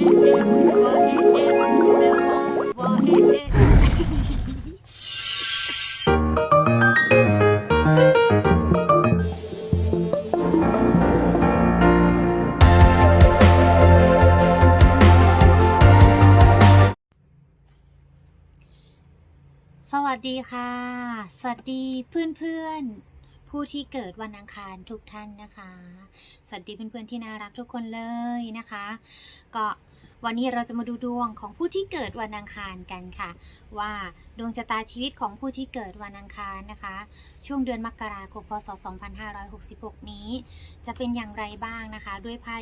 สวัสดีค่ะ สวัสดีเพื่อนๆ ผู้ที่เกิดวันอังคารทุกท่านนะคะ สวัสดีเพื่อนๆที่น่ารักทุกคนเลยนะคะ ก็ วันนี้เราจะมาดูดวงของผู้ที่เกิดวันอังคารกันค่ะ ว่าดวงชะตาชีวิตของผู้ที่เกิดวันอังคารนะคะ ช่วงเดือนมกราคมพศ 2566 นี้ จะเป็นอย่างไรบ้างนะคะ ด้วยไพ่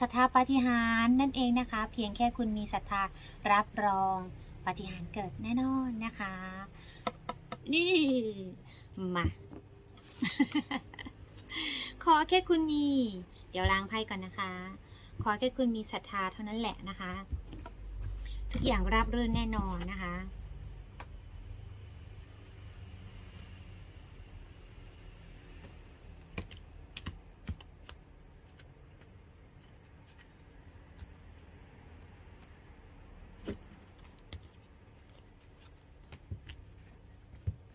ศรัทธาปฏิหารนั่นเองนะคะ เพียงแค่คุณมีศรัทธารับรองปฏิหารเกิดแน่นอนนะคะ นี่มา ขอแค่คุณมี เดี๋ยวล้างไพ่ก่อนนะคะ ขอแค่คุณมีศรัทธาเท่านั้นแหละนะคะ ทุกอย่างราบรื่นแน่นอนนะคะ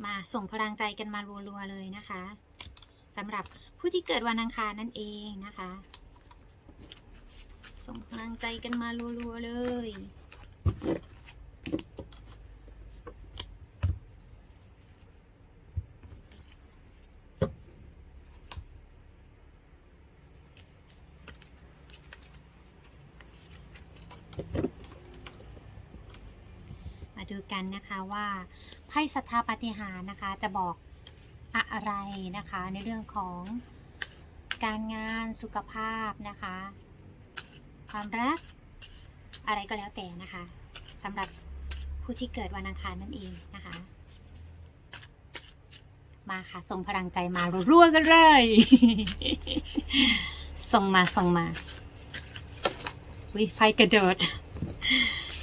มาส่งพลังใจกันมารัวๆเลยนะคะสำหรับผู้ที่เกิดวันอังคารนั่นเองนะคะ ส่งพลังใจกันมารัวๆเลย มาดูกันนะคะว่าไพ่ศรัทธาปฏิหารนะคะจะบอกอะไรนะคะในเรื่องของการงานสุขภาพนะคะ ความรัก อะไรก็แล้วแต่นะคะสำหรับผู้ที่เกิดวันอังคารนั่นเองนะคะ มาค่ะ ส่งพลังใจมารัวๆกันเลย ส่งมาส่งมาวิไพ่กระโดด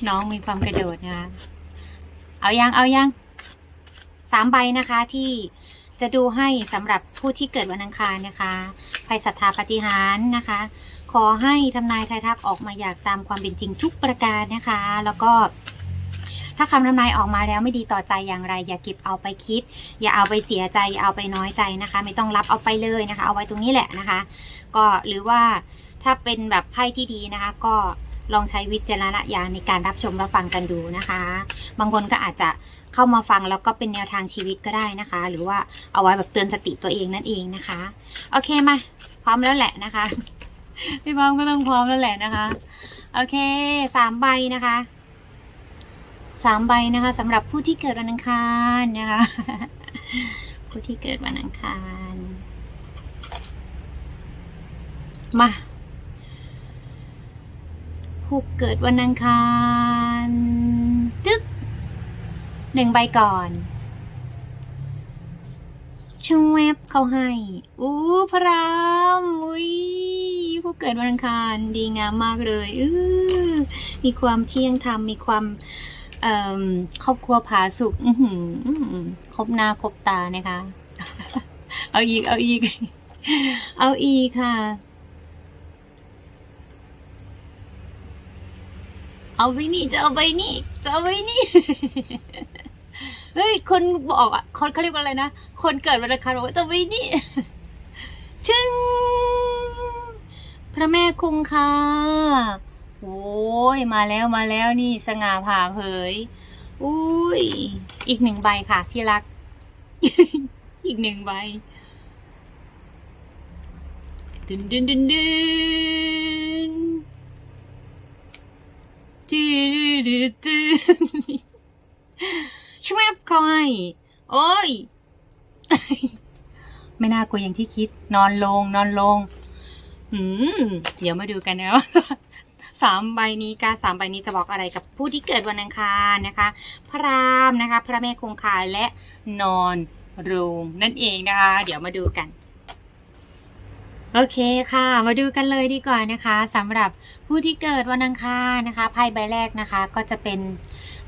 น้องมีความกระโดดนะคะเอายังเอายังสามใบนะคะที่จะดูให้สำหรับผู้ที่เกิดวันอังคารนะคะไพ่ศรัทธาปฏิหารนะคะ ขอให้ทำนายทายทักออกมาอยากตามความเป็นจริงทุกประการนะคะ แล้วก็ถ้าคำทำนายออกมาแล้วไม่ดีต่อใจอย่างไร อย่าเก็บเอาไปคิด อย่าเอาไปเสียใจ อย่าเอาไปน้อยใจนะคะ ไม่ต้องรับเอาไปเลยนะคะ เอาไว้ตรงนี้แหละนะคะ ก็หรือว่าถ้าเป็นแบบไพ่ที่ดีนะคะ ก็ลองใช้วิจารณญาณในการรับชมรับฟังกันดูนะคะ บางคนก็อาจจะเข้ามาฟังแล้วก็เป็นแนวทางชีวิตก็ได้นะคะ หรือว่าเอาไว้แบบเตือนสติตัวเองนั่นเองนะคะ โอเคมาพร้อมแล้วแหละนะคะ พี่พร้อมก็ต้องพร้อมแล้วแหละนะคะ โอเคสามใบนะคะสามใบนะคะสำหรับผู้ที่เกิดวันอังคารนะคะ ผู้ที่เกิดวันอังคาร มาผู้เกิดวันอังคารจึ๊บหนึ่งใบก่อนชวบเขาให้อู้พระรามอุ้ย ผู้เกิดวันอังคารดีงามมากเลยออมีความเที่ยงธรรมมีความครอบครัวผาสุกครบหน้าครบตานะคะ เอาอีก เอาอีก เอาอีกค่ะ เอาไปนี่จะเอาไปนี่จะเอาไปนี่เฮ้ย คนบอกอะคนเขาเรียกว่าอะไรนะ คนเกิดวันอังคารบอกว่าจะไปนี่ชึ้ง ระแม่คงคาโอ้ยมาแล้วมาแล้วนี่สง่าผ่าเผยอุ้ย อีกหนึ่งใบค่ะที่รัก อีกหนึ่งใบดึนดึนดึนดึนจืดจืดช่วยคอย โอ้ย ไม่น่ากลัวอย่างที่คิด นอนลง นอนลง หืมเดี๋ยวมาดูกันนะว่าสามใบนี้การสามใบนี้จะบอกอะไรกับผู้ที่เกิดวันอังคารนะคะ พระรามนะคะ พระแม่คงคาและนอนรูมนั่นเองนะคะ เดี๋ยวมาดูกัน โอเคค่ะ มาดูกันเลยดีกว่านะคะสำหรับผู้ที่เกิดวันอังคารนะคะไพ่ใบแรกนะคะ ก็จะเป็น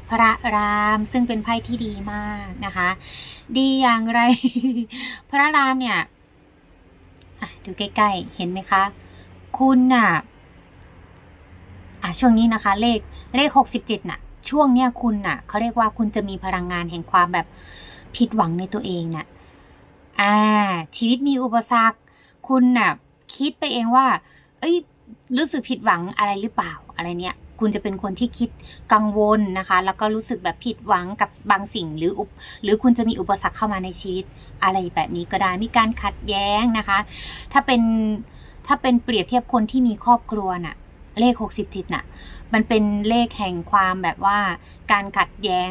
พระรามซึ่งเป็นไพ่ที่ดีมากนะคะ ดีอย่างไร พระรามเนี่ย ดูใกล้ๆ เห็นไหมคะ คุณน่ะอาจะช่วงนี้นะคะ เลขเลขหกสิบเจ็ดน่ะ ช่วงเนี้ยคุณน่ะเขาเรียกว่าคุณจะมีพลังงานแห่งความแบบผิดหวังในตัวเองน่ะอ่า ชีวิตมีอุปสรรค คุณน่ะคิดไปเองว่า เอ้ย รู้สึกผิดหวังอะไรหรือเปล่าอะไรเนี่ย คุณจะเป็นคนที่คิดกังวลนะคะ แล้วก็รู้สึกแบบผิดหวังกับบางสิ่งหรืออุปหรือคุณจะมีอุปสรรคเข้ามาในชีวิตอะไรแบบนี้ก็ได้มีการขัดแย้งนะคะ ถ้าเป็นถ้าเป็นเปรียบเทียบคนที่มีครอบครัวน่ะเลข60จิตน่ะ มันเป็นเลขแห่งความแบบว่าการขัดแย้ง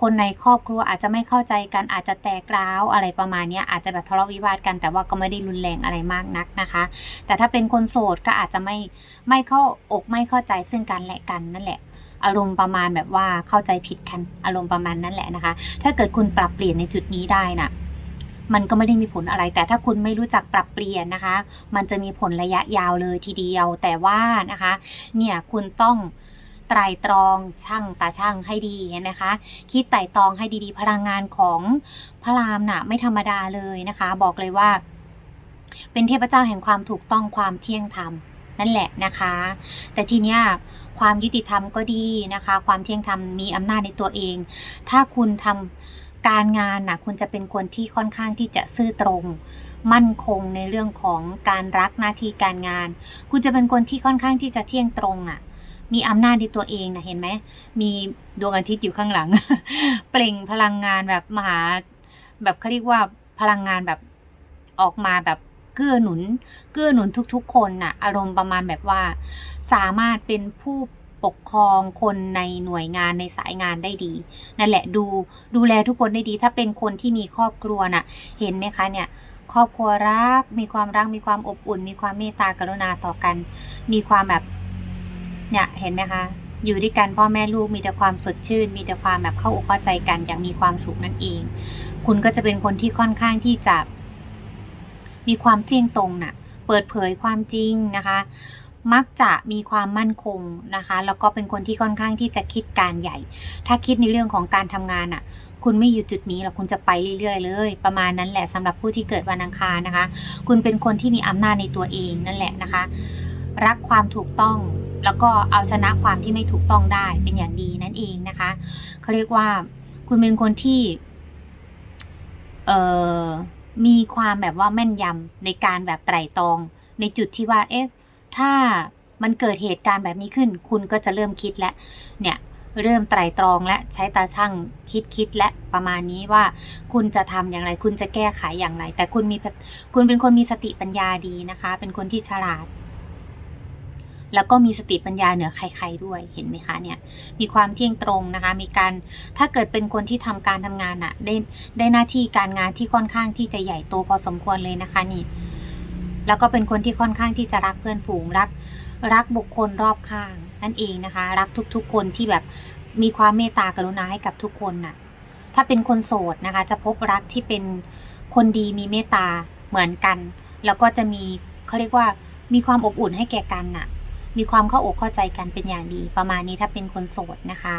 คนในครอบครัวอาจจะไม่เข้าใจกันอาจจะแตกร้าวอะไรประมาณนี้อาจจะแบบทะเลาะวิวาทกันแต่ว่าก็ไม่ได้รุนแรงอะไรมากนักนะคะ แต่ถ้าเป็นคนโสดก็อาจจะไม่ไม่เข้าอกไม่เข้าใจซึ่งกันและกันนั่นแหละอารมณ์ประมาณแบบว่าเข้าใจผิดกันอารมณ์ประมาณนั้นแหละนะคะ ถ้าเกิดคุณปรับเปลี่ยนในจุดนี้ได้น่ะมันก็ไม่ได้มีผลอะไร แต่ถ้าคุณไม่รู้จักปรับเปลี่ยนนะคะ มันจะมีผลระยะยาวเลยทีเดียว แต่ว่านะคะ เนี่ยคุณต้อง ไตรตรองช่างตาช่างให้ดีนะคะ คิดไตรตรองให้ดีๆ พลังงานของพระรามน่ะไม่ธรรมดาเลยนะคะ บอกเลยว่า เป็นเทพเจ้าแห่งความถูกต้องความเที่ยงธรรมนั่นแหละนะคะ แต่ทีเนี้ยความยุติธรรมก็ดีนะคะ ความเที่ยงธรรมมีอำนาจในตัวเอง ถ้าคุณทำการงานนะคุณจะเป็นคนที่ค่อนข้างที่จะซื่อตรง มั่นคงในเรื่องของการรักหน้าที่การงาน คุณจะเป็นคนที่ค่อนข้างที่จะเที่ยงตรงอะ มีอำนาจในตัวเองนะเห็นไหม มีดวงอาทิตย์อยู่ข้างหลัง เปล่งพลังงานแบบมหา แบบเขาเรียกว่าพลังงานแบบออกมาแบบเกื้อหนุน เกื้อหนุนทุกๆ คนน่ะ อารมณ์ประมาณแบบว่า สามารถเป็นผู้ปกครองคนในหน่วยงานในสายงานได้ดี นั่นแหละดูดูแลทุกคนได้ดี ถ้าเป็นคนที่มีครอบครัวน่ะ เห็นไหมคะเนี่ยครอบครัวรัก มีความรัก มีความอบอุ่น มีความเมตตากรุณาต่อกัน มีความแบบ เนี่ยเห็นไหมคะอยู่ด้วยกันพ่อแม่ลูกมีแต่ความสดชื่น มีแต่ความแบบเข้าอกเข้าใจกันอย่างมีความสุขนั่นเอง คุณก็จะเป็นคนที่ค่อนข้างที่จะ มีความเที่ยงตรงน่ะ เปิดเผยความจริงนะคะ มักจะมีความมั่นคงนะคะ แล้วก็เป็นคนที่ค่อนข้างที่จะคิดการใหญ่ ถ้าคิดในเรื่องของการทำงานอะ คุณไม่อยู่จุดนี้หรอกคุณจะไปเรื่อยๆเลย ประมาณนั้นแหละสำหรับผู้ที่เกิดวันอังคารนะคะ คุณเป็นคนที่มีอำนาจในตัวเองนั่นแหละนะคะ รักความถูกต้อง แล้วก็เอาชนะความที่ไม่ถูกต้องได้เป็นอย่างดีนั่นเองนะคะเขาเรียกว่าคุณเป็นคนที่ เอ่อมีความแบบว่าแม่นยำในการแบบไตร่ตรอง ในจุดที่ว่า เอ๊ะถ้ามันเกิดเหตุการณ์แบบนี้ขึ้น คุณก็จะเริ่มคิดแล้วเนี่ยเริ่มไตร่ตรองและใช้ตาช่างคิดคิดและประมาณนี้ว่า คุณจะทำอย่างไร คุณจะแก้ไขอย่างไร แต่คุณมีคุณเป็นคนมีสติปัญญาดีนะคะ เป็นคนที่ฉลาด แล้วก็มีสติปัญญาเหนือใคร ๆ ด้วยเห็นไหมคะเนี่ยมีความเที่ยงตรงนะคะ มีการถ้าเกิดเป็นคนที่ทำการทำงานอะได้ได้หน้าที่การงานที่ค่อนข้างที่จะใหญ่โตพอสมควรเลยนะคะนี่ แล้วก็เป็นคนที่ค่อนข้างที่จะรักเพื่อนฝูงรัก รักบุคคลรอบข้างนั่นเองนะคะ รักทุกๆ คนที่แบบมีความเมตตากรุณาให้กับทุกคนน่ะ ถ้าเป็นคนโสดนะคะ จะพบรักที่เป็นคนดีมีเมตตาเหมือนกัน แล้วก็จะมีเขาเรียกว่ามีความอบอุ่นให้แก่กันน่ะ มีความเข้าอกเข้าใจกันเป็นอย่างดี ประมาณนี้ถ้าเป็นคนโสดนะคะ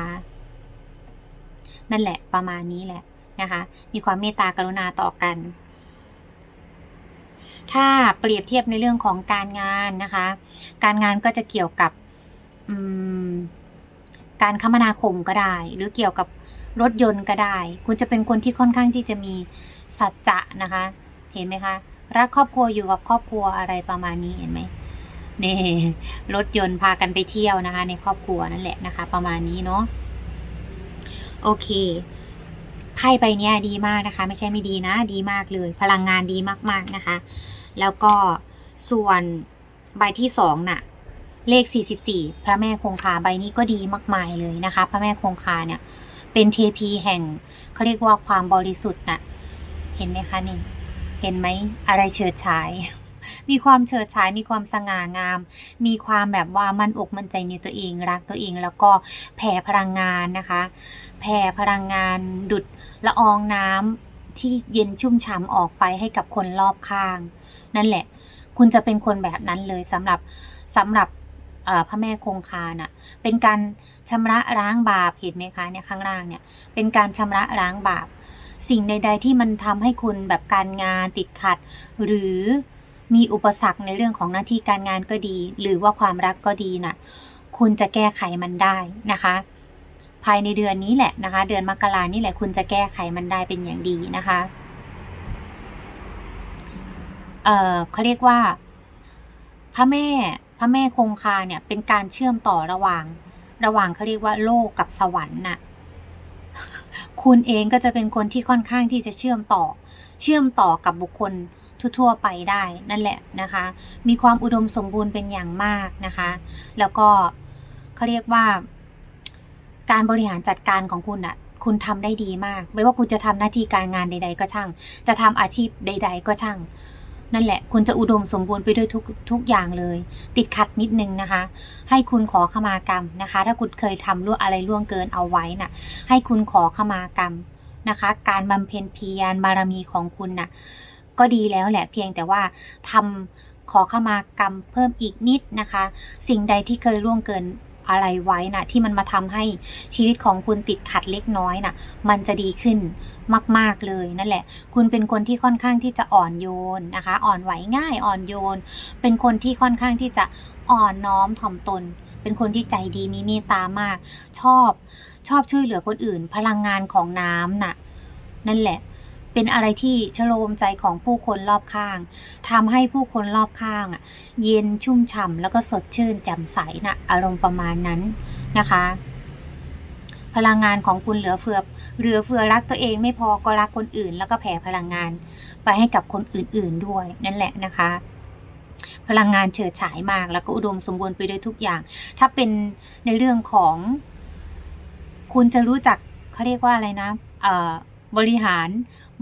นั่นแหละประมาณนี้แหละนะคะ มีความเมตตากรุณาต่อกัน ถ้าเปรียบเทียบในเรื่องของการงานนะคะ การงานก็จะเกี่ยวกับการคมนาคมก็ได้ หรือเกี่ยวกับรถยนต์ก็ได้ คุณจะเป็นคนที่ค่อนข้างที่จะมีสัจจะนะคะ เห็นไหมคะ รักครอบครัวอยู่กับครอบครัวอะไรประมาณนี้เห็นไหม นี่รถยนต์พากันไปเที่ยวนะคะ ในครอบครัวนั่นแหละนะคะ ประมาณนี้เนาะโอเคไพ่ใบนี้ดีมากนะคะ ไม่ใช่ไม่ดีนะ ดีมากเลย พลังงานดีมากๆนะคะ แล้วก็ส่วนใบที่สองน่ะ เลข 44 พระแม่คงคาใบนี้ก็ดีมากมายเลยนะคะ พระแม่คงคาเนี่ย เป็นเทพีแห่งเขาเรียกว่าความบริสุทธิ์น่ะ เห็นไหมคะนี่ เห็นไหมอะไรเฉิดฉาย มีความเฉิดฉายมีความสง่างาม มีความแบบว่ามั่นอกมั่นใจในตัวเองรักตัวเองแล้วก็แผ่พลังงานนะคะ แผ่พลังงานดุดละอองน้ำที่เย็นชุ่มฉ่ำออกไปให้กับคนรอบข้าง นั่นแหละ คุณจะเป็นคนแบบนั้นเลยสำหรับสำหรับพระแม่คงคาน่ะ เป็นการชำระล้างบาปเห็นไหมคะเนี่ยข้างล่างเนี่ย เป็นการชำระล้างบาป สิ่งใด ๆ ที่มันทำให้คุณแบบการงานติดขัด หรือ มีอุปสรรคในเรื่องของหน้าที่การงานก็ดี หรือว่าความรักก็ดีน่ะคุณจะแก้ไขมันได้นะคะ ภายในเดือนนี้แหละนะคะ เดือนมกรานี่แหละคุณจะแก้ไขมันได้เป็นอย่างดีนะคะเอ่อเขาเรียกว่า พระแม่พระแม่คงคาเนี่ยเป็นการเชื่อมต่อระหว่าง ระหว่างเขาเรียกว่าโลกกับสวรรค์น่ะคุณเองก็จะเป็นคนที่ค่อนข้างที่จะเชื่อมต่อ เชื่อมต่อกับบุคคล ทั่วๆไปได้นั่นแหละนะคะ มีความอุดมสมบูรณ์เป็นอย่างมากนะคะ แล้วก็เขาเรียกว่า การบริหารจัดการของคุณอะคุณทำได้ดีมาก ไม่ว่าคุณจะทำหน้าที่การงานใด ๆ ก็ช่าง จะทำอาชีพใด ๆ ก็ช่าง นั่นแหละ คุณจะอุดมสมบูรณ์ไปด้วยทุกทุกอย่างเลย ติดขัดนิดนึงนะคะ ให้คุณขอขมากรรมนะคะ ถ้าคุณเคยทำล่วงอะไรล่วงเกินเอาไว้น่ะ ให้คุณขอขมากรรมนะคะ การบำเพ็ญเพียรบารมีของคุณน่ะ ก็ดีแล้วแหละเพียงแต่ว่าทำขอขมากรรมเพิ่มอีกนิดนะคะ สิ่งใดที่เคยล่วงเกินอะไรไว้นะที่มันมาทำให้ชีวิตของคุณติดขัดเล็กน้อยนะมันจะดีขึ้นมาก ๆเลยนั่นแหละ คุณเป็นคนที่ค่อนข้างที่จะอ่อนโยนนะคะ อ่อนไหวง่ายอ่อนโยน เป็นคนที่ค่อนข้างที่จะอ่อนน้อมถ่อมตน เป็นคนที่ใจดีมีเมตตามาก ชอบชอบช่วยเหลือคนอื่น พลังงานของน้ำน่ะ นั่นแหละ เป็นอะไรที่ชโลมใจของผู้คนรอบข้างทำให้ผู้คนรอบข้างอะเย็นชุ่มฉ่ำแล้วก็สดชื่นแจ่มใสนะอารมณ์ประมาณนั้นนะคะ พลังงานของคุณเหลือเฟือเหลือเฟือรักตัวเองไม่พอก็รักคนอื่น แล้วก็แผ่พลังงานไปให้กับคนอื่น ๆด้วยนั่นแหละนะคะพลังงานเฉิดฉายมาก แล้วก็อุดมสมบูรณ์ไปด้วยทุกอย่าง ถ้าเป็นในเรื่องของ คุณจะรู้จักเขาเรียกว่าอะไรนะ เอ่อ บริหาร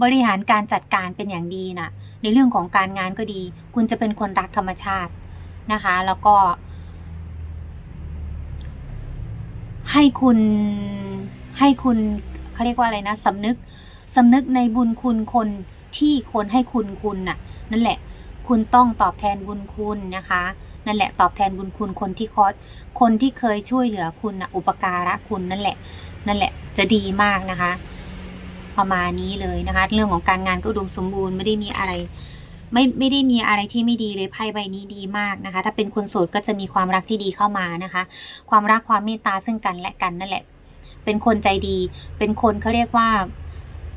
บริหารการจัดการเป็นอย่างดีนะในเรื่องของการงานก็ดี คุณจะเป็นคนรักธรรมชาตินะคะ แล้วก็ ให้คุณให้คุณเขาเรียกว่าอะไรนะสำนึกสำนึกในบุญคุณคนที่คนให้คุณคุณน่ะ นั่นแหละ คุณต้องตอบแทนบุญคุณนะคะ นั่นแหละตอบแทนบุญคุณคนที่คอยคนที่เคยช่วยเหลือคุณนะอุปการะคุณนั่นแหละ นั่นแหละจะดีมากนะคะ ประมาณนี้เลยนะคะ เรื่องของการงานก็อุดมสมบูรณ์ไม่ได้มีอะไร ไม่ไม่ได้มีอะไรที่ไม่ดีเลยไพ่ใบนี้ดีมากนะคะ ถ้าเป็นคนโสดก็จะมีความรักที่ดีเข้ามานะคะ ความรักความเมตตาซึ่งกันและกันนั่นแหละ เป็นคนใจดี เป็นคนเขาเรียกว่า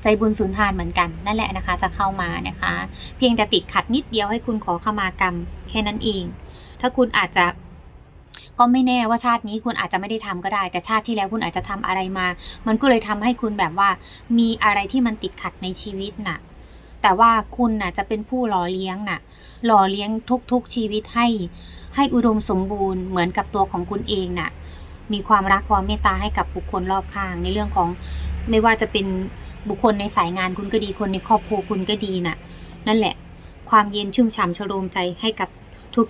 ใจบุญสุนทานเหมือนกันนั่นแหละนะคะจะเข้ามานะคะ เพียงแต่ติดขัดนิดเดียวให้คุณขอขมากรรมแค่นั้นเอง ถ้าคุณอาจจะ ก็ไม่แน่ว่าชาตินี้คุณอาจจะไม่ได้ทำก็ได้ แต่ชาติที่แล้วคุณอาจจะทำอะไรมา มันก็เลยทำให้คุณแบบว่า มีอะไรที่มันติดขัดในชีวิตน่ะ แต่ว่าคุณน่ะจะเป็นผู้หล่อเลี้ยงน่ะ หล่อเลี้ยงทุกๆชีวิตให้ ให้อุดมสมบูรณ์เหมือนกับตัวของคุณเองน่ะ มีความรักความเมตตาให้กับบุคคลรอบข้าง ในเรื่องของไม่ว่าจะเป็นบุคคลในสายงานคุณก็ดีคนในครอบครัวคุณก็ดีน่ะ นั่นแหละ ความเย็นชุ่มฉ่ำชโลมใจให้กับ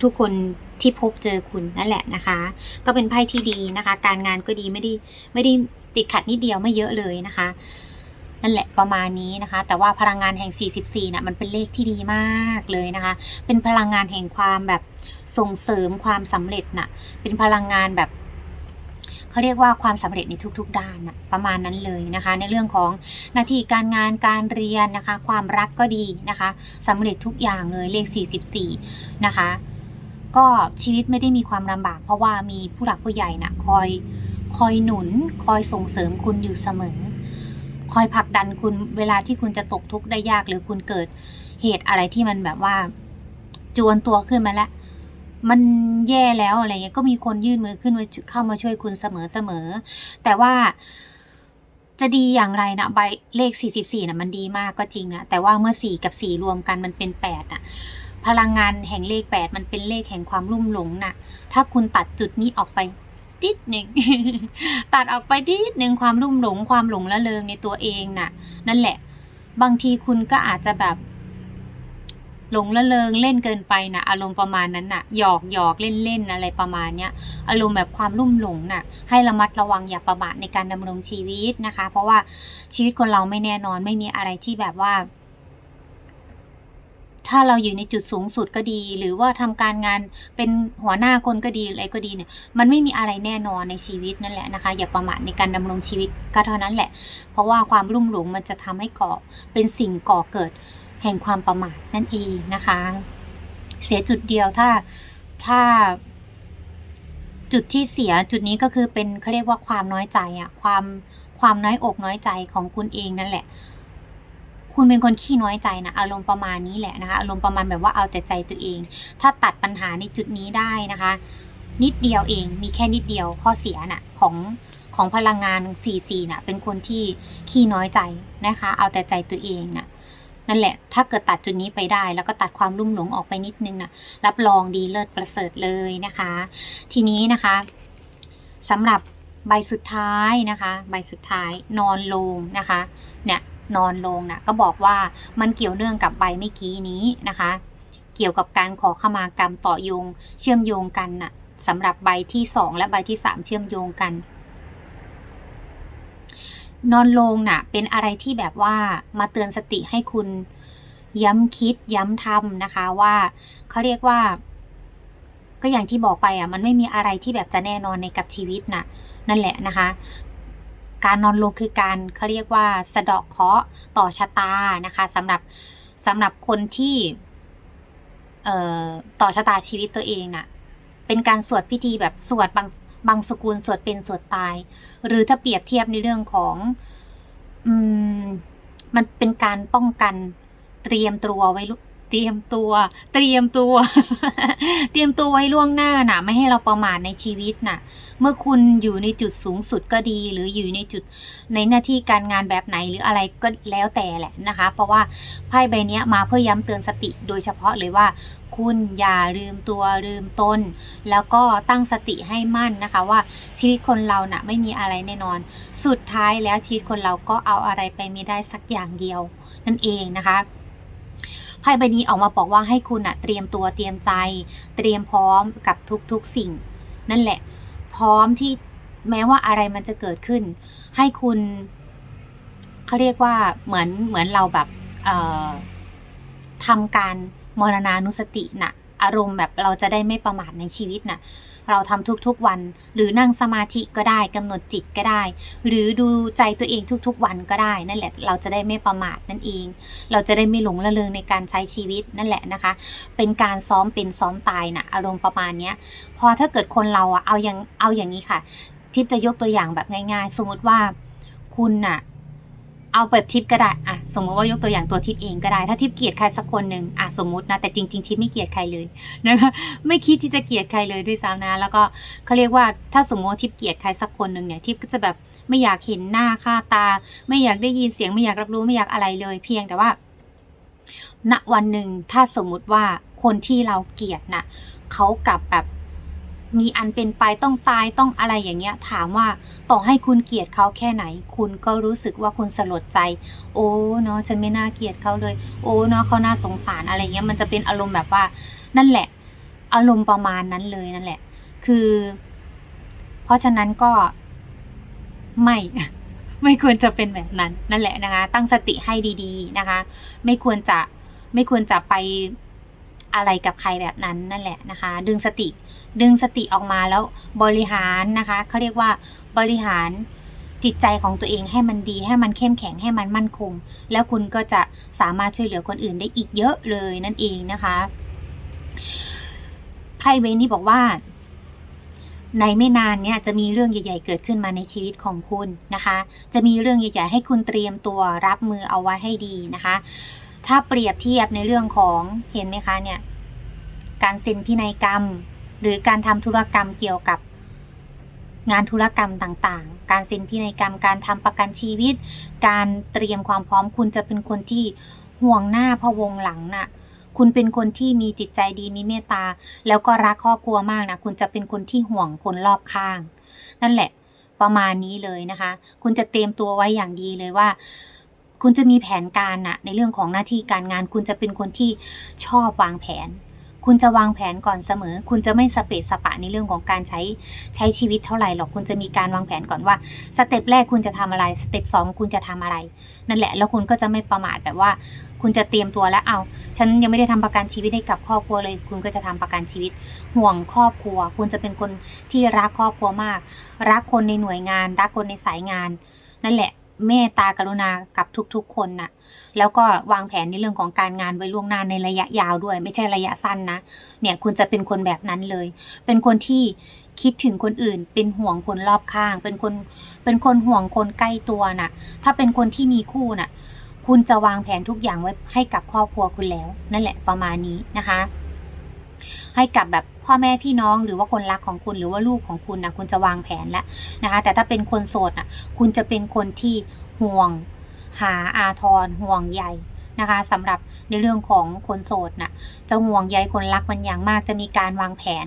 ทุกๆคน ที่พบเจอคุณนั่นแหละนะคะ ก็เป็นไพ่ที่ดีนะคะ การงานก็ดีไม่ได้ไม่ได้ติดขัดนิดเดียวไม่เยอะเลยนะคะ นั่นแหละประมาณนี้นะคะ แต่ว่าพลังงานแห่ง 44นะ่ะมันเป็นเลขที่ดีมากเลยนะคะ เป็นพลังงานแห่งความแบบส่งเสริมความสำเร็จน่ะ เป็นพลังงานแบบเขาเรียกว่าความสำเร็จในทุก ๆ ด้านน่ะประมาณนั้นเลยนะคะ ในเรื่องของหน้าที่การงานการเรียนนะคะ ความรักก็ดีนะคะสำเร็จทุกอย่างเลยเลข 44 นะคะ ก็ชีวิตไม่ได้มีความลำบาก เพราะว่ามีผู้หลักผู้ใหญ่นะคอยคอยหนุน คอยส่งเสริมคุณอยู่เสมอ คอยผลักดันคุณเวลาที่คุณจะตกทุกข์ได้ยากหรือคุณเกิดเหตุอะไรที่มันแบบว่า จวนตัวขึ้นมาแล้วมันแย่แล้วอะไรเงี้ยก็มีคนยื่นมือขึ้นมาเข้ามาช่วยคุณเสมอเสมอ แต่ว่าจะดีอย่างไรนะใบเลข 44นะมันดีมากก็จริงนะแต่ว่าเมื่อ 4 กับ 4 รวมกันมันเป็น8น่ะ พลังงานแห่งเลข8มันเป็นเลขแห่งความลุ่มหลงน่ะ ถ้าคุณตัดจุดนี้ออกไปนิดหนึ่งตัดออกไปนิดหนึ่งความลุ่มหลงความหลงละเลงในตัวเองน่ะ นั่นแหละ บางทีคุณก็อาจจะแบบหลงละเลงเล่นเกินไปนะอารมณ์ประมาณนั้นน่ะหยอกหยอกเล่นเล่นอะไรประมาณเนี้ยอารมณ์แบบความลุ่มหลงน่ะ ให้ระมัดระวังอย่าประมาทในการดำรงชีวิตนะคะ เพราะว่าชีวิตคนเราไม่แน่นอนไม่มีอะไรที่แบบว่า ถ้าเราอยู่ในจุดสูงสุดก็ดี หรือว่าทำการงานเป็นหัวหน้าคนก็ดีอะไรก็ดีเนี่ย มันไม่มีอะไรแน่นอนในชีวิตนั่นแหละนะคะ อย่าประมาทในการดำรงชีวิตก็เท่านั้นแหละ เพราะว่าความรุ่มหลงมันจะทำให้ก่อเป็นสิ่งก่อเกิดแห่งความประมาทนั่นเองนะคะ เสียจุดเดียวถ้าถ้าจุดที่เสียจุดนี้ก็คือเป็นเขาเรียกว่าความน้อยใจอะความความน้อยอกน้อยใจของคุณเองนั่นแหละ คุณเป็นคนขี้น้อยใจนะอารมณ์ประมาณนี้แหละนะคะอารมณ์ประมาณแบบว่าเอาแต่ใจตัวเอง ถ้าตัดปัญหาในจุดนี้ได้นะคะ นิดเดียวเองมีแค่นิดเดียวข้อเสียน่ะของของพลังงาน 4 4น่ะเป็นคนที่ขี้น้อยใจนะคะ เอาแต่ใจตัวเองน่ะนั่นแหละ ถ้าเกิดตัดจุดนี้ไปได้ แล้วก็ตัดความลุ่มหลงออกไปนิดนึงน่ะรับรองดีเลิศประเสริฐเลยนะคะ ทีนี้นะคะสำหรับใบสุดท้ายนะคะ ใบสุดท้ายนอนลงนะคะ เนี่ย นอนลงนะก็บอกว่ามันเกี่ยวเนื่องกับใบเมื่อกี้นี้นะคะ เกี่ยวกับการขอขมากรรมต่อโยง เชื่อมโยงกันน่ะสำหรับใบที่สองและใบที่สามเชื่อมโยงกัน นอนลงน่ะเป็นอะไรที่แบบว่ามาเตือนสติให้คุณย้ำคิดย้ำทำนะคะว่าเขาเรียกว่า ก็อย่างที่บอกไปอะมันไม่มีอะไรที่แบบจะแน่นอนในกับชีวิตน่ะ นั่นแหละนะคะ การนอนลงคือการเขาเรียกว่าสะเดาะเคราะห์ต่อชะตานะคะสำหรับสำหรับคนที่เอ่อต่อชะตาชีวิตตัวเองน่ะเป็นการสวดพิธีแบบสวดบางบางสกุลสวดเป็นสวดตาย หรือถ้าเปรียบเทียบในเรื่องของอืมมันเป็นการป้องกันเตรียมตัวไว้ เตรียมตัว เตรียมตัว เตรียมตัวไว้ล่วงหน้าน่ะ ไม่ให้เราประมาทในชีวิตน่ะ เมื่อคุณอยู่ในจุดสูงสุดก็ดี หรืออยู่ในจุดในหน้าที่การงานแบบไหนหรืออะไรก็แล้วแต่แหละนะคะ เพราะว่าไพ่ใบเนี้ยมาเพื่อย้ำเตือนสติโดยเฉพาะเลยว่าคุณอย่าลืมตัวลืมตนแล้วก็ตั้งสติให้มั่นนะคะว่าชีวิตคนเราน่ะไม่มีอะไรแน่นอน สุดท้ายแล้วชีวิตคนเราก็เอาอะไรไปไม่ได้สักอย่างเดียว นั่นเองนะคะ ไพ่ใบนี้ออกมาบอกว่าให้คุณอะเตรียมตัวเตรียมใจ เตรียมพร้อมกับทุกๆสิ่ง นั่นแหละ พร้อมที่แม้ว่าอะไรมันจะเกิดขึ้น ให้คุณเขาเรียกว่าเหมือนเหมือนเราแบบเออทำการมรณานุสตินะ่ะ อารมณ์แบบเราจะได้ไม่ประมาทในชีวิตน่ะ เราทำทุกๆวัน หรือนั่งสมาธิก็ได้กำหนดจิตก็ได้ หรือดูใจตัวเองทุกๆวันก็ได้ นั่นแหละเราจะได้ไม่ประมาทนั่นเอง เราจะได้ไม่หลงละเลงในการใช้ชีวิตนั่นแหละนะคะ เป็นการซ้อมเป็นซ้อมตายนะอารมณ์ประมาณเนี้ยพอถ้าเกิดคนเราอะเอาอย่างเอาอย่างนี้ค่ะ ทิปจะยกตัวอย่างแบบง่าย ๆ สมมติว่าคุณน่ะ เอาแบบทิปก็ได้อะสมมติว่ายกตัวอย่างตัวทิปเองก็ได้ ถ้าทิปเกลียดใครสักคนหนึ่งอะสมมตินะ แต่จริงๆทิปไม่เกลียดใครเลยนะคะ ไม่คิดที่จะเกลียดใครเลยด้วยซ้ำนะ แล้วก็เขาเรียกว่าถ้าสมมติทิปเกลียดใครสักคนหนึ่งเนี่ยทิปก็จะแบบไม่อยากเห็นหน้าค่าตา ไม่อยากได้ยินเสียงไม่อยากรับรู้ไม่อยากอะไรเลย เพียงแต่ว่า ณวันหนึ่งถ้าสมมุติว่าคนที่เราเกลียดน่ะเขากลับแบบ มีอันเป็นไปต้องตายต้องอะไรอย่างเงี้ย ถามว่าต่อให้คุณเกลียดเขาแค่ไหน คุณก็รู้สึกว่าคุณสลดใจ โอ้เนาะฉันไม่น่าเกลียดเขาเลย โอ้เนาะเขาน่าสงสารอะไรเงี้ย มันจะเป็นอารมณ์แบบว่า นั่นแหละ อารมณ์ประมาณนั้นเลยนั่นแหละ คือ เพราะฉะนั้นก็ไม่ไม่ควรจะเป็นแบบนั้นนั่นแหละนะคะ ตั้งสติให้ดี ๆนะคะ ไม่ควรจะไม่ควรจะไป อะไรกับใครแบบนั้นนั่นแหละนะคะ ดึงสติ ดึงสติออกมาแล้วบริหารนะคะเขาเรียกว่าบริหารจิตใจของตัวเองให้มันดีให้มันเข้มแข็งให้มันมั่นคง แล้วคุณก็จะสามารถช่วยเหลือคนอื่นได้อีกเยอะเลยนั่นเองนะคะไพ่เวนี้บอกว่า ในไม่นานเนี่ยจะมีเรื่องใหญ่ ๆ เกิดขึ้นมาในชีวิตของคุณนะคะ จะมีเรื่องใหญ่ ๆ ให้คุณเตรียมตัวรับมือเอาไว้ให้ดีนะคะ ถ้าเปรียบเทียบในเรื่องของเห็นไหมคะเนี่ยการเซ็นพินัยกรรม หรือการทำธุรกรรมเกี่ยวกับงานธุรกรรมต่างๆ การเซ็นพินัยกรรม การทำประกันชีวิต การเตรียมความพร้อมคุณจะเป็นคนที่ห่วงหน้าพะวงหลังน่ะ คุณเป็นคนที่มีจิตใจดีมีเมตตา แล้วก็รักครอบครัวมากนะ คุณจะเป็นคนที่ห่วงคนรอบข้าง นั่นแหละประมาณนี้เลยนะคะ คุณจะเตรียมตัวไว้อย่างดีเลยว่า คุณจะมีแผนการน่ะในเรื่องของหน้าที่การงาน คุณจะเป็นคนที่ชอบวางแผน คุณจะวางแผนก่อนเสมอ คุณจะไม่สเปะสปะในเรื่องของการใช้ใช้ชีวิตเท่าไหร่หรอกคุณจะมีการวางแผนก่อนว่าสเต็ปแรกคุณจะทำอะไรสเต็ปสองคุณจะทำอะไร นั่นแหละ แล้วคุณก็จะไม่ประมาทแบบว่า คุณจะเตรียมตัวแล้วเอา ฉันยังไม่ได้ทำประกันชีวิตให้กับครอบครัวเลย คุณก็จะทำประกันชีวิต ห่วงครอบครัว คุณจะเป็นคนที่รักครอบครัวมาก รักคนในหน่วยงาน รักคนในสายงาน นั่นแหละ เมตตากรุณากับทุกๆ คนน่ะ แล้วก็วางแผนในเรื่องของการงานไว้ล่วงหน้าในระยะยาวด้วย ไม่ใช่ระยะสั้นนะ เนี่ยคุณจะเป็นคนแบบนั้นเลย เป็นคนที่คิดถึงคนอื่น เป็นห่วงคนรอบข้าง เป็นคน เป็นคนห่วงคนใกล้ตัวน่ะ ถ้าเป็นคนที่มีคู่น่ะ คุณจะวางแผนทุกอย่างไว้ให้กับครอบครัวคุณแล้ว นั่นแหละประมาณนี้นะคะ ให้กับแบบ พ่อแม่พี่น้องหรือว่าคนรักของคุณหรือว่าลูกของคุณนะคุณจะวางแผนแล้วนะคะ แต่ถ้าเป็นคนโสดอะ คุณจะเป็นคนที่ห่วงหาอาทรห่วงใยนะคะสำหรับในเรื่องของคนโสดน่ะจะห่วงใยคนรักมันอย่างมากจะมีการวางแผน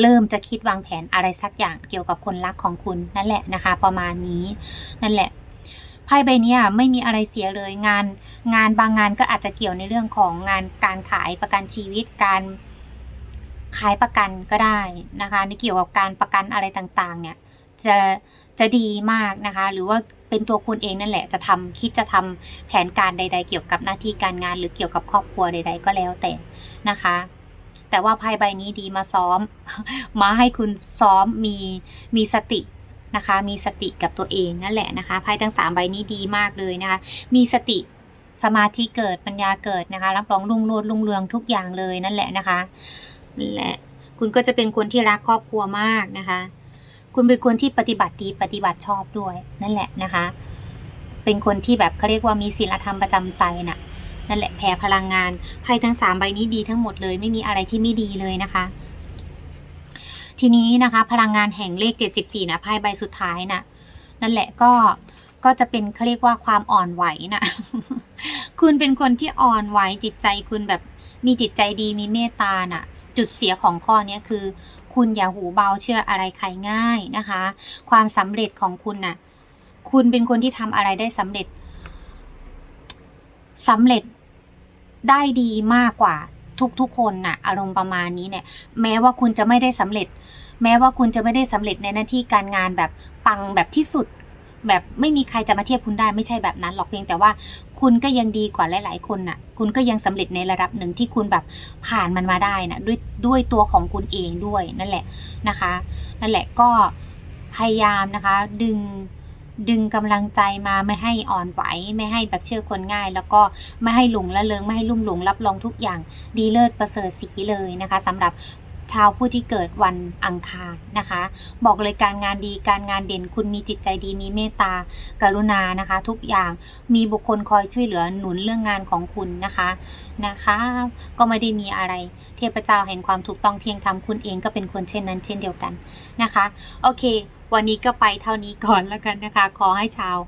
เริ่มจะคิดวางแผนอะไรสักอย่างเกี่ยวกับคนรักของคุณนั่นแหละนะคะ ประมาณนี้นั่นแหละไพ่ใบนี้ไม่มีอะไรเสียเลยงาน งานบางงานก็อาจจะเกี่ยวในเรื่องของงานการขายประกันชีวิตการ ขายประกันก็ได้นะคะในเกี่ยวกับการประกันอะไรต่างๆ เนี่ยจะจะดีมากนะคะ หรือว่าเป็นตัวคุณเองนั่นแหละจะทำคิดจะทำแผนการใด ๆ เกี่ยวกับหน้าที่การงาน หรือเกี่ยวกับครอบครัวใด ๆ ก็แล้วแต่นะคะ แต่ว่าไพ่ใบนี้ดีมาซ้อม มาให้คุณซ้อมมีมีสตินะคะ มีสติกับตัวเองนั่นแหละนะคะไพ่ทั้งสามใบนี้ดีมากเลยนะคะ มีสติสมาธิเกิดปัญญาเกิดนะคะ รับรองรุ่งโรจน์รุ่งเรืองทุกอย่างเลยนั่นแหละนะคะ นั่แหละ คุณก็จะเป็นคนที่รักครอบครัวมากนะคะ คุณเป็นคนที่ปฏิบัติดีปฏิบัติชอบด้วย นั่นแหละนะคะ เป็นคนที่แบบเขาเรียกว่ามีศีลธรรมประจำใจน่ะ นั่นแหละแผ่พลังงานไพ่ทั้งสามใบนี้ดีทั้งหมดเลย ไม่มีอะไรที่ไม่ดีเลยนะคะ ทีนี้นะคะ พลังงานแห่งเลข 74นะไพ่ใบสุดท้ายน่ะ นั่นแหละก็ก็จะเป็นเขาเรียกว่าความอ่อนไหวน่ะคุณเป็นคนที่อ่อนไหวจิตใจคุณแบบ มีจิตใจดีมีเมตตาน่ะ จุดเสียของข้อนี้คือ คุณอย่าหูเบาเชื่ออะไรใครง่ายนะคะ ความสำเร็จของคุณน่ะ คุณเป็นคนที่ทำอะไรได้สำเร็จสำเร็จได้ดีมากกว่าทุกๆคนน่ะ อารมณ์ประมาณนี้เนี่ย แม้ว่าคุณจะไม่ได้สำเร็จ แม้ว่าคุณจะไม่ได้สำเร็จในหน้าที่การงานแบบปังแบบที่สุดแบบไม่มีใครจะมาเทียบคุณได้ไม่ใช่แบบนั้นหรอกเพียงแต่ว่า คุณก็ยังดีกว่าหลาย ๆ คนน่ะ คุณก็ยังสำเร็จในระดับหนึ่งที่คุณแบบผ่านมันมาได้นะด้วยด้วยตัวของคุณเองด้วยนั่นแหละนะคะ นั่นแหละก็พยายามนะคะ ดึงดึงกำลังใจมาไม่ให้อ่อนไหวไม่ให้แบบเชื่อคนง่าย แล้วก็ไม่ให้หลงละเลงไม่ให้ลุ่มหลงรับรองทุกอย่างดีเลิศประเสริฐสีเลยนะคะสำหรับ ชาวผู้ที่เกิดวันอังคารนะคะ บอกเลยการงานดีการงานเด่นคุณมีจิตใจดีมีเมตตา กรุณานะคะ ทุกอย่างมีบุคคลคอยช่วยเหลือหนุนเรื่องงานของคุณนะคะนะคะ ก็ไม่ได้มีอะไร เทพเจ้าแห่งความถูกต้องเที่ยงธรรมคุณเองก็เป็นคนเช่นนั้น เช่นเดียวกันนะคะ โอเค วันนี้ก็ไปเท่านี้ก่อนแล้วกันนะคะ ขอให้ชาว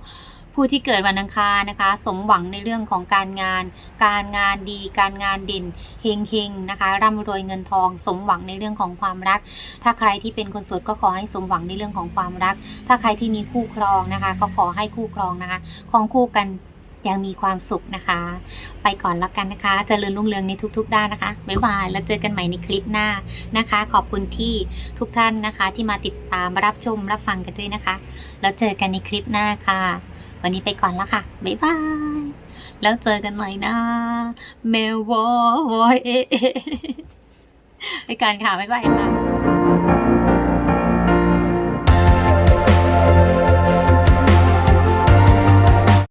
ผู้ที่เกิดวันอังคารนะคะ สมหวังในเรื่องของการงาน การงานดี การงานเด่นเฮงเฮงนะคะ ร่ำรวยเงินทอง สมหวังในเรื่องของความรัก ถ้าใครที่เป็นคนโสดก็ขอให้สมหวังในเรื่องของความรัก ถ้าใครที่มีคู่ครองนะคะ ก็ขอให้คู่ครองนะคะของคู่กันยังมีความสุขนะคะ ไปก่อนแล้วกันนะคะจเจริญรุ่งเรืองในทุกๆ ด้านนะคะ บ๊ายบาย แล้วเจอกันใหม่ในคลิปหน้านะคะ ขอบคุณที่ทุกท่านนะคะ ที่มาติดตามรับชมรับฟังกันด้วยนะคะ แล้วเจอกันในคลิปหน้าค่ะ วันนี้ไปก่อนแล้วค่ะ บ๊ายบาย แล้วเจอกันใหม่นะ แมววอยเอเอไปกันค่ะ บ๊ายบายค่ะ